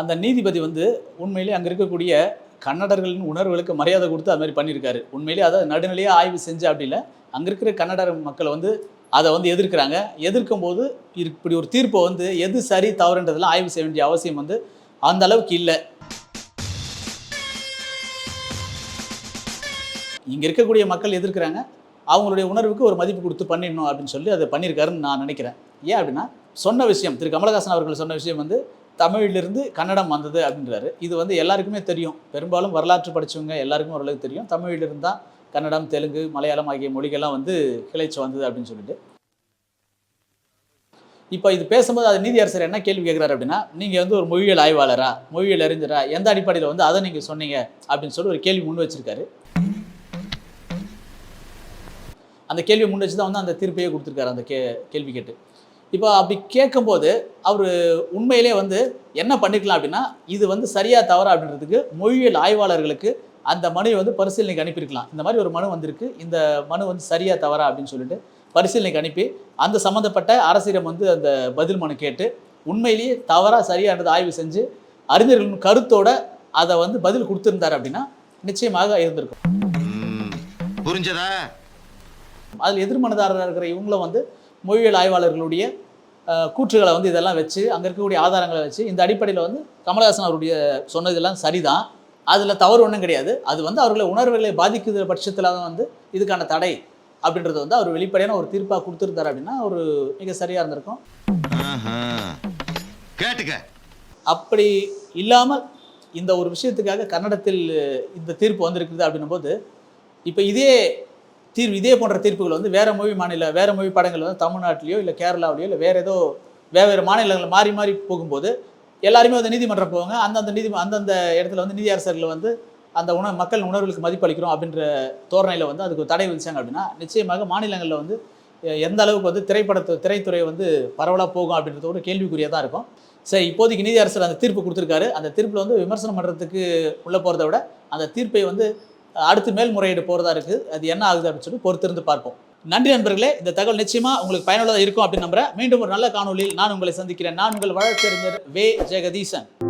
அந்த நீதிபதி வந்து உண்மையிலே அங்கே இருக்கக்கூடிய கன்னடர்களின் உணர்வுகளுக்கு மரியாதை கொடுத்து அது மாதிரி பண்ணியிருக்காரு. உண்மையிலே அதை நடுநிலையாக ஆய்வு செஞ்சு அப்படி இல்லை. அங்கே இருக்கிற கன்னடர் மக்களை வந்து அதை வந்து எதிர்க்கிறாங்க. எதிர்க்கும் போது இப்படி ஒரு தீர்ப்பை வந்து எது சரி தவறுன்றதெல்லாம் ஆய்வு செய்ய வேண்டிய அவசியம் வந்து அந்த அளவுக்கு இல்லை. இங்கே இருக்கக்கூடிய மக்கள் எதிர்க்கிறாங்க. அவங்களுடைய உணர்வுக்கு ஒரு மதிப்பு கொடுத்து பண்ணிடணும் அப்படின்னு சொல்லி அதை பண்ணியிருக்காருன்னு நான் நினைக்கிறேன். ஏன் அப்படின்னா சொன்ன விஷயம் திரு கமலஹாசன் அவர்கள் சொன்ன விஷயம் வந்து தமிழிலிருந்து கன்னடம் வந்தது அப்படின்றாரு. இது வந்து எல்லாருக்குமே தெரியும். பெரும்பாலும் வரலாற்று படிச்சவங்க எல்லாருக்கும் ஓரளவுக்கு தெரியும். தமிழிலிருந்து தான் கன்னடம் தெலுங்கு மலையாளம் ஆகிய மொழிகள்லாம் வந்து கிளைச்சு வந்தது அப்படின்னு சொல்லிட்டு. இப்போ இது பேசும்போது அது நீதியரசர் என்ன கேள்வி கேட்குறாரு அப்படின்னா நீங்கள் வந்து ஒரு மொழியியல் ஆய்வாளரா? மொழியியல் அறிஞரா? எந்த அடிப்படையில் வந்து அதை நீங்கள் சொன்னீங்க? அப்படின்னு சொல்லி ஒரு கேள்வி முன் வச்சிருக்காரு. அந்த கேள்வியை முன் வச்சு தான் வந்து அந்த தீர்ப்பையே கொடுத்துருக்காரு அந்த கே கேள்வி கேட்டு. இப்போ அப்படி கேட்கும்போது அவர் உண்மையிலே வந்து என்ன பண்ணிக்கலாம் அப்படின்னா இது வந்து சரியா தவறா அப்படின்றதுக்கு மொழியியல் ஆய்வாளர்களுக்கு அந்த மனுவை வந்து பரிசீலனைக்கு அனுப்பியிருக்கலாம். இந்த மாதிரி ஒரு மனு வந்திருக்கு. இந்த மனு வந்து சரியா தவறா அப்படின்னு சொல்லிட்டு பரிசீலனைக்கு அனுப்பி அந்த சம்மந்தப்பட்ட அரசிடம் வந்து அந்த பதில் மனு கேட்டு உண்மையிலேயே தவறா சரியானது ஆய்வு செஞ்சு அறிஞர்களின் கருத்தோட அதை வந்து பதில் கொடுத்துருந்தார் அப்படின்னா நிச்சயமாக இருந்திருக்கும். புரிஞ்சதா? அதில் எதிர்மனதாரராக இருக்கிற இவங்களும் வந்து மொழியியல் ஆய்வாளர்களுடைய கூற்றுகளை வந்து இதெல்லாம் வச்சு அங்கே இருக்கக்கூடிய ஆதாரங்களை வச்சு இந்த அடிப்படையில் வந்து கமலஹாசன் அவருடைய சொன்னதெல்லாம் சரிதான். அதில் தவறு ஒன்றும் கிடையாது. அது வந்து அவர்களை உணர்வுகளை பாதிக்குற பட்சத்தில் தான் வந்து இதுக்கான தடை அப்படின்றது வந்து அவர் வெளிப்படையான ஒரு தீர்ப்பாக கொடுத்துருந்தார் அப்படின்னா ஒரு மிக சரியாக இருந்திருக்கும். கேட்டுக்க. அப்படி இல்லாமல் இந்த ஒரு விஷயத்துக்காக கன்னடத்தில் இந்த தீர்ப்பு வந்திருக்குது அப்படின்னும் போது இப்போ இதே தீர்வு இதே போன்ற தீர்ப்புகள் வந்து வேறு மொழி மாநில வேறு மொழி படங்கள் வந்து தமிழ்நாட்டிலையோ இல்லை கேரளாவிலையோ இல்லை வேறு ஏதோ வேறு மாநிலங்கள் மாறி மாறி போகும்போது எல்லாருமே வந்து நீதிமன்றம் போவாங்க. அந்தந்த நீதி அந்தந்த இடத்துல வந்து நீதியரசர்கள் வந்து அந்த உணவு மக்கள் உணர்வுகளுக்கு மதிப்பளிக்கிறோம் அப்படின்ற தோரணையில் வந்து அதுக்கு தடை விதிச்சாங்க அப்படின்னா நிச்சயமாக மாநிலங்களில் வந்து எந்த அளவுக்கு வந்து திரைப்படத்து திரைத்துறை வந்து பரவலாக போகும் அப்படின்றது ஒரு கேள்விக்குறியாக தான் இருக்கும். சரி இப்போதைக்கு நீதி அரசர் அந்த தீர்ப்பு கொடுத்துருக்காரு. அந்த தீர்ப்பில் வந்து விமர்சனம் பண்ணுறதுக்கு உள்ளே போகிறத விட அந்த தீர்ப்பை வந்து அடுத்து மேல்முறையீடு போகிறதா இருக்குது அது என்ன ஆகுது அப்படின்னு சொல்லி பொறுத்திருந்து பார்ப்போம். நன்றி நண்பர்களே இந்த தகவல் நிச்சயமாக உங்களுக்கு பயனுள்ளதாக இருக்கும் அப்படின்னு நம்புறேன். மீண்டும் ஒரு நல்ல காணொளியில் நான் உங்களை சந்திக்கிறேன். நான் உங்கள் வழக்கறிஞர் வே. ஜெகதீசன்.